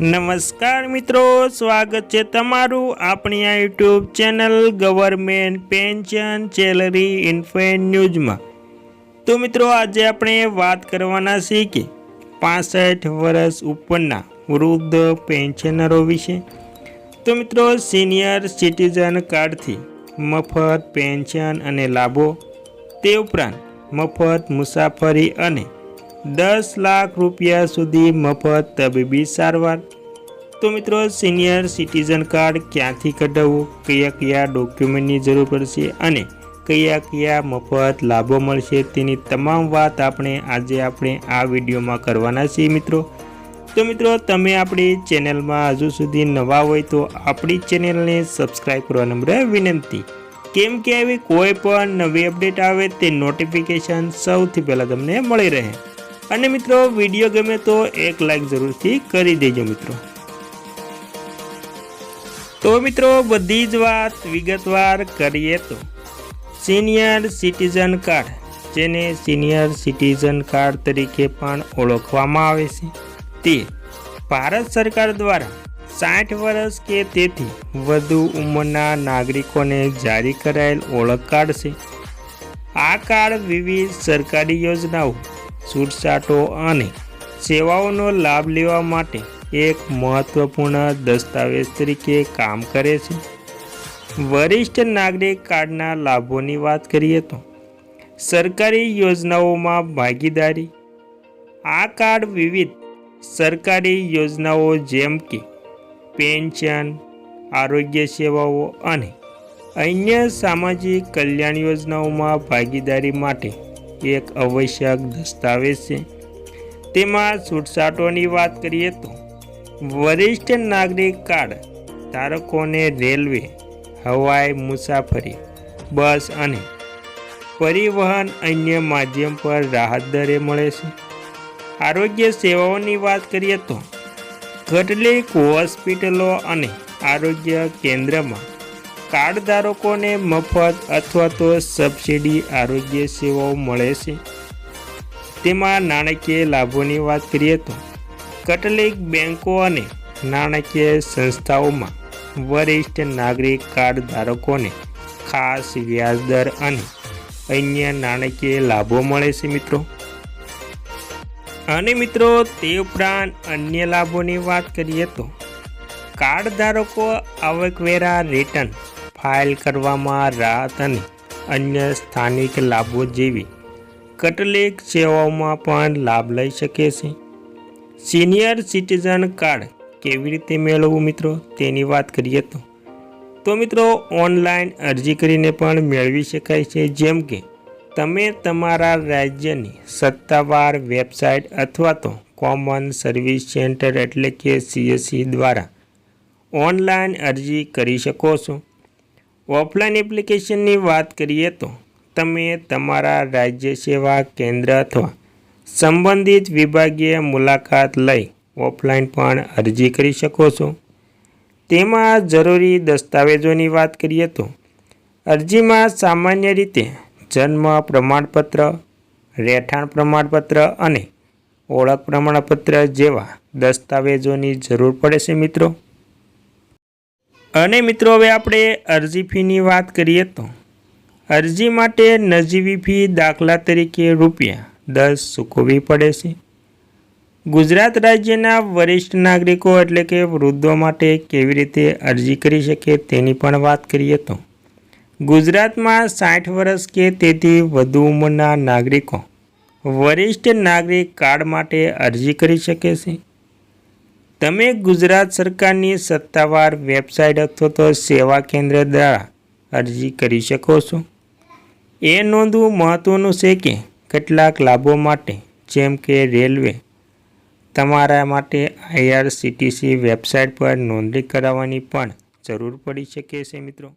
નમસ્કાર મિત્રો, સ્વાગત છે તમારું આપણી આ YouTube channel government pension salary infant ન્યૂઝમાં. તો મિત્રો, આજે આપણે વાત કરવાના છીએ કે પાસઠ વર્ષ ઉપરના વૃદ્ધ પેન્શનરો વિશે. તો મિત્રો, સિનિયર સિટીઝન કાર્ડથી મફત પેન્શન અને લાભો, તે ઉપરાંત મફત મુસાફરી અને દસ લાખ રૂપિયા સુધી મફત તબીબી સારવાર. તો મિત્રો સિનિયર સિટીઝન કાર્ડ ક્યાંથી કઢાવવું? કયા કયા ડોક્યુમેન્ટની જરૂર પડશે અને કયા કયા મફત લાભો મળશે? તેની તમામ વાત આપણે આજે આપણે આ વિડીયોમાં કરવાના છીએ મિત્રો. તો મિત્રો, તમે આપણી ચેનલમાં હજુ સુધી નવા હોય તો આપણી ચેનલને સબસ્ક્રાઈબ કરવા નંબર વિનંતી. કેમ કે આવી કોઈ પણ નવી અપડેટ આવે તે નોટિફિકેશન સૌથી પહેલાં તમને મળી રહે. અને મિત્રો વીડિયો ગમે તો એક લાઈક જરૂરથી કરી દેજો મિત્રો. તો મિત્રો, બધી જ વાત વિગતવાર કરીએ તો. સિનિયર સિટીઝન કાર્ડ જેને સિનિયર સિટીઝન કાર્ડ તરીકે પણ ઓળખવામાં આવે છે. તે ભારત સરકાર દ્વારા સાઠ વર્ષ કે તેથી વધુ ઉંમરના નાગરિકોને જારી કરાયેલ ઓળખ કાર્ડ છે. આ કાર્ડ વિવિધ સરકારી યોજનાઓ છૂટછાટો અને સેવાઓનો લાભ લેવા માટે એક મહત્વપૂર્ણ દસ્તાવેજ તરીકે કામ કરે છે. વરિષ્ઠ નાગરિક કાર્ડના લાભોની વાત કરીએ તો, સરકારી યોજનાઓમાં ભાગીદારી. આ કાર્ડ વિવિધ સરકારી યોજનાઓ જેમ કે પેન્શન, આરોગ્ય સેવાઓ અને અન્ય સામાજિક કલ્યાણ યોજનાઓમાં ભાગીદારી માટે એક આવશ્યક દસ્તાવેજ છે. તેમાં છૂટછાટોની વાત કરીએ તો, વરિષ્ઠ નાગરિક કાર્ડ ધારકોને રેલવે, હવાઈ મુસાફરી, બસ અને પરિવહન અન્ય માધ્યમ પર રાહત દરે મળે છે. આરોગ્ય સેવાઓની વાત કરીએ તો કેટલીક હોસ્પિટલો અને આરોગ્ય કેન્દ્રમાં કાર્ડ ધારકોને મફત અથવા તો સબસિડી આરોગ્ય સેવાઓ મળે છે? તેમાં નાણાકીય લાભોની વાત કરીએ તો, કેટલીક બેંકો અને નાણાકીય સંસ્થાઓમાં વરિષ્ઠ નાગરિક કાર્ડ ધારકોને ખાસ વ્યાજદર અને અન્ય નાણાકીય લાભો મળે છે મિત્રો. અને મિત્રો, તે ઉપરાંત અન્ય લાભોની વાત કરીએ તો કાર્ડ ધારકો આવકવેરા રિટર્ન ફાઇલ કરવામાં રાહત અને અન્ય સ્થાનિક લાભો જેવી કેટલીક સેવાઓમાં પણ લાભ લઈ શકે છે. સિનિયર સિટીઝન કાર્ડ કેવી રીતે મેળવવું મિત્રો? તેની વાત કરીએ તો. તો મિત્રો, ઓનલાઈન અરજી કરીને પણ મેળવી શકાય છે. જેમ કે, તમે તમારા રાજ્યની સત્તાવાર વેબસાઇટ અથવા તો કોમન સર્વિસ સેન્ટર એટલે કે સીએસસી દ્વારા ઓનલાઈન અરજી કરી શકો છો. ઓફલાઈન એપ્લિકેશનની વાત કરીએ તો તમે તમારા રાજ્ય સેવા કેન્દ્ર અથવા સંબંધિત વિભાગીય મુલાકાત લઈ ઓફલાઈન પણ અરજી કરી શકો છો. તેમાં જરૂરી દસ્તાવેજોની વાત કરીએ તો અરજીમાં સામાન્ય રીતે જન્મ પ્રમાણપત્ર, રહેઠાણ પ્રમાણપત્ર અને ઓળખ પ્રમાણપત્ર જેવા દસ્તાવેજોની જરૂર પડે છે મિત્રો. અને મિત્રો, હવે આપણે અરજી ફીની વાત કરીએ તો. અરજી માટે નજીવી ફી દાખલા તરીકે રૂપિયા દસ ચૂકવવી પડે છે. ગુજરાત રાજ્યના વરિષ્ઠ નાગરિકો એટલે કે વૃદ્ધો માટે કેવી રીતે અરજી કરી શકે તેની પણ વાત કરીએ તો. ગુજરાતમાં સાઠ વર્ષ કે તેથી વધુ ઉંમરના નાગરિકો વરિષ્ઠ નાગરિક કાર્ડ માટે અરજી કરી શકે છે. તમે ગુજરાત સરકારની સત્તાવાર વેબસાઇટ અથવા તો સેવા કેન્દ્ર દ્વારા અરજી કરી શકો છો. એ નોંધવું મહત્ત્વનું છે કે કેટલાક લાભો માટે, જેમ કે રેલવે, તમારા માટે આઈઆરસીટીસી વેબસાઇટ પર નોંધણી કરાવવાની પણ જરૂર પડી શકે છે મિત્રો.